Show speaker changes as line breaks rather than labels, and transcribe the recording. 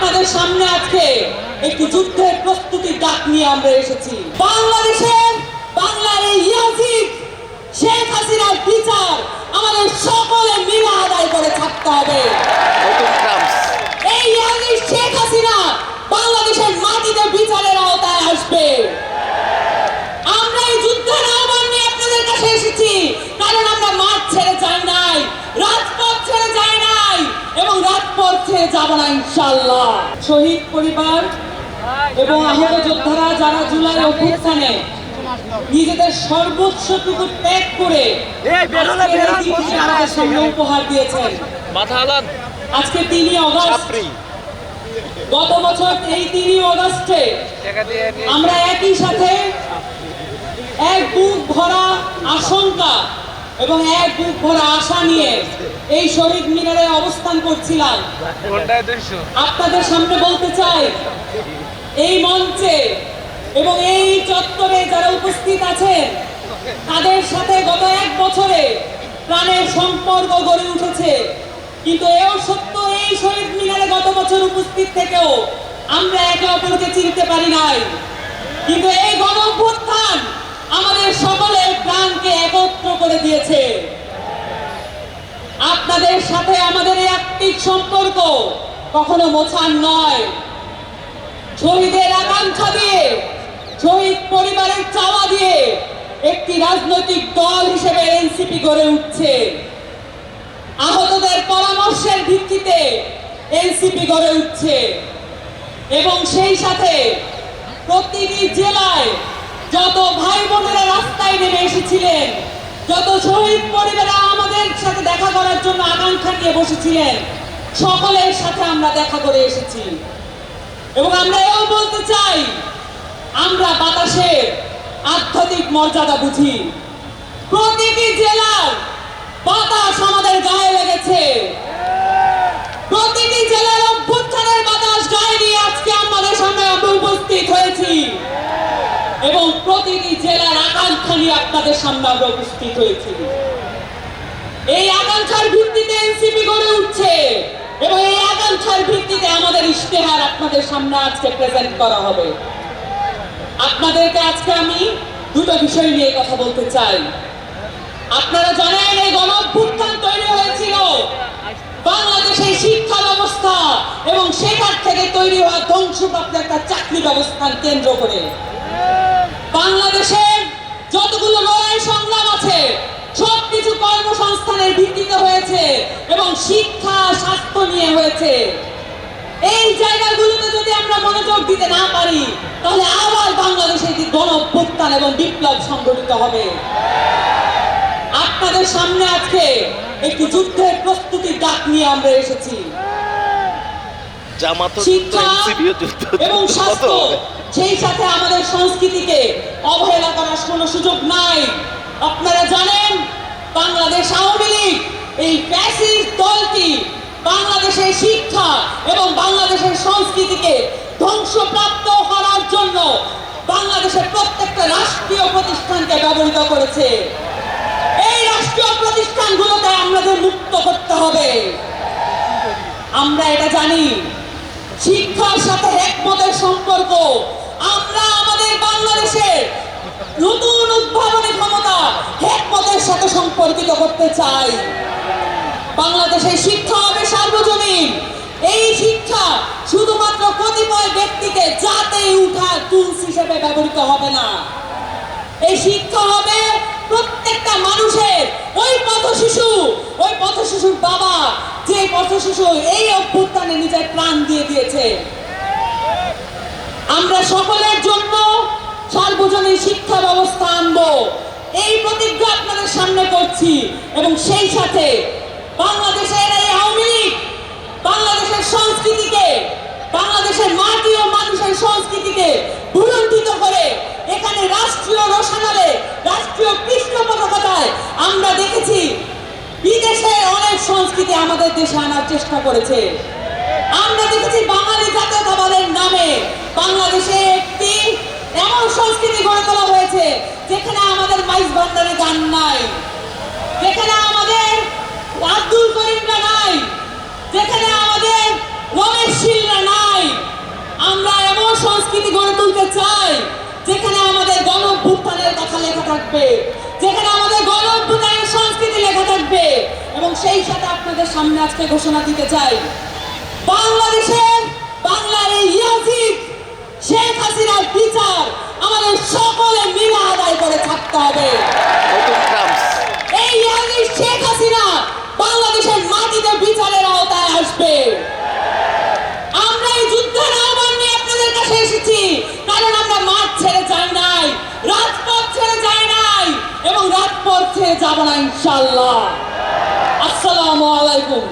আপনাদের সামনে আজকে একটি যুদ্ধের প্রস্তুতির ডাক নিয়ে আমরা এসেছি। বাংলাদেশের, বাংলার এই শেখ হাসিনার বিচার আমাদের সকলে মিলা আদায় করে থাকতে হবে। এই শেখ হাসিনা বাংলাদেশের মাটিতে বিচারের আওতায় আসবে আমরা এই যুদ্ধের আহ্বান নিয়ে আপনাদের কাছে এসেছি কারণ আমরা মাঠ ছেড়ে যাই নাই রাজপথ ছেড়ে যাই নাই এবং রাজপথ ছেড়ে যাব না ইনশাল্লাহ শহীদ পরিবার এবং আহত যোদ্ধারা যারা জুলাই অভ্যুত্থানে নিজেদের সর্বোচ্চটুকু ত্যাগ করে আমাদের সামনে উপহার দিয়েছেন। আজকে তিনই অগস্ট। গত বছর এই তিনই অগস্টে আমরা একই সাথে এক বুক ভরা আশঙ্কা এবং এক বুক ভরা আশা নিয়ে এই শহীদ মিনারে অবস্থান করছিলাম। আপনাদের সামনে বলতে চাই এই মঞ্চে এবং এই চত্বরে যারা উপস্থিত আছেন তাদের সাথে গত এক বছরে প্রাণের সম্পর্ক গড়ে উঠেছে। কিন্তু এও সত্য এই শহীদ মিনারে গত বছর উপস্থিত থেকেও আমরা একে অপরকে চিনতে পারি নাই। কিন্তু এই গণ অভ্যুত্থান আমাদের সকলের প্রাণকে একত্র করে দিয়েছে। আপনাদের সাথে আমাদের আত্মিক সম্পর্ক কখনো মোছার নয়। শহীদের আকাঙ্ক্ষা দিয়ে, শহীদ পরিবারের চাওয়া দিয়ে একটি রাজনৈতিক দল হিসেবে এনসিপি গড়ে উঠছে। আহতদের পরামর্শের ভিত্তিতে এনসিপি গড়ে উঠছে। এবং সেই সাথে প্রতিটি জেলায় যত ভাই বোনেরা রাস্তায় নেমে এসেছিলেন, যত শহীদ পরিবারা আমাদের সাথে দেখা করার জন্য আকাঙ্ক্ষা নিয়ে বসেছিলেন, সকলের সাথে আমরা দেখা করে এসেছি। এবং আমরা এও বলতে চাই, আমরা বাতাসের আধ্যাত্মিক মর্যাদা বুঝি। প্রতিটি জেলার বাতাস আমাদের গায়ে লেগেছে। প্রতিটি জেলার অভ্যুত্থানের বাতাস গায়ে নিয়ে আজকে আমাদের সামনে আমরা উপস্থিত হয়েছি। এবং প্রতিটি জেলার আকাঙ্ক্ষা নিয়ে আপনাদের সামনে আমরা উপস্থিত হয়েছি। এই আকাঙ্ক্ষার ভিত্তিতে এনসিপি গড়ে উঠছে এবং এই আকাঙ্ক্ষার ভিত্তিতে আমাদের ইশতেহার আপনাদের সামনে আজকে প্রেজেন্ট করা হবে। আপনাদেরকে আজকে আমি দুটো বিষয় নিয়ে কথা বলতে চাই। আপনারা জানেন এই গণ তৈরি হয়েছিল। বাংলাদেশের শিক্ষা ব্যবস্থা এবং সেখান থেকে তৈরি হওয়া ধ্বংসপ্রাপ্ত একটা চাকরি ব্যবস্থান কেন্দ্র করে। বাংলাদেশের যতগুলো লড়াই সংগ্রাম আছে, সবকিছু কর্মসংস্থানের ভিত্তিতে হয়েছে এবং শিক্ষা, স্বাস্থ্য নিয়ে হয়েছে। এই জায়গাগুলোতে যদি আমরা মনোযোগ দিতে না পারি, তাহলে আবার বাংলাদেশে একটি গণ অভ্যুত্থান এবং বিপ্লব সংগঠিত হবে। আপনাদের সামনে আজকে একটি যুদ্ধের প্রস্তুতির ডাক নিয়ে আমরা এসেছি।
জামাত যুদ্ধ
শিক্ষা
এনসিপিও যুদ্ধ
এবং স্বাস্থ্য সেই সাথে আমাদের সংস্কৃতিকে অবহেলা করার কোনো সুযোগ নাই। আপনারা জানেন বাংলাদেশ আওয়ামী লীগ এই ফ্যাসিস্ট দলটি বাংলাদেশের শিক্ষা এবং বাংলাদেশের সংস্কৃতিকে ধ্বংসপ্রাপ্ত করার জন্য বাংলাদেশের প্রত্যেকটা রাষ্ট্রীয় প্রতিষ্ঠানকে ব্যবহৃত করেছে। এই রাষ্ট্রীয় প্রতিষ্ঠানগুলোকে আমাদের মুক্ত করতে হবে। আমরা এটা জানি। শিক্ষার সাথে একমতের সম্পর্ক। আমরা আমাদের বাংলাদেশের নতুন উদ্ভাবনী ক্ষমতা একমতের সাথে সম্পর্কিত করতে চাই। বাংলাদেশের শিক্ষা হবে সার্বজনীন। এই শিক্ষা শুধুমাত্র কতিপয় ব্যক্তিকে যাতে উঠা টুলস হিসেবে ব্যবহৃত হবে না। এই শিক্ষা হবে প্রত্যেকটা মানুষের, ওই পথ শিশু ওই পথ শিশুর বাবা যে পথ শিশু এই অভ্যুত্থানে নিজের প্রাণ দিয়ে দিয়েছে। আমরা সকলের জন্য সার্বজনীন শিক্ষা ব্যবস্থা আনব। এই প্রতিজ্ঞা আপনাদের সামনে করছি এবং সেই সাথে বাংলাদেশের এই আওয়ামী লীগ, বাংলাদেশের সংস্কৃতিকে, বাংলাদেশের মাটি ও মানুষের সংস্কৃতিকে ভুলণ্ঠিত করে এখানে রাষ্ট্রীয় রসানালে রাষ্ট্রীয় আমরা দেখেছি বিদেশে অনেক সংস্কৃতি আমাদের দেশে আনার চেষ্টা করেছে। আমরা দেখেছি বাঙালি জাতীয়তাবাদের নামে বাংলাদেশে একটি এমন সংস্কৃতি গড়ে তোলা হয়েছে, যেখানে আমাদের মাইজ ভান্ডারে গান নাই, যেখানে আমাদের আব্দুল করিমরা নাই, যেখানে আমাদের রমেশ শীলরা নাই। চাই, যেখানে আমাদের গণ কথা লেখা থাকবে, যেখানে আমাদের গণ সংস্কৃতি লেখা থাকবে। এবং সেই সাথে আপনাদের সামনে আজকে ঘোষণা দিতে চাই। বাংলাদেশের বাংলার এই ইয়াজিদ শেখ হাসিনার বিচার আমাদের সকলে মিলে আদায় করে থাকতে হবে। এই ইয়াজিদ শেখ হাসিনা বাংলাদেশের মাটিতে বিচারের আওতায় আসবে। আমরা এই যুদ্ধের আহ্বান নিয়ে আপনাদের কাছে এসেছি কারণ আমরা মাঠ ছেড়ে যাই নাই রাজপথ ছেড়ে যাই নাই এবং রাজপথ ছেড়ে যাব না ইনশাল্লাহ আসসালামু আলাইকুম।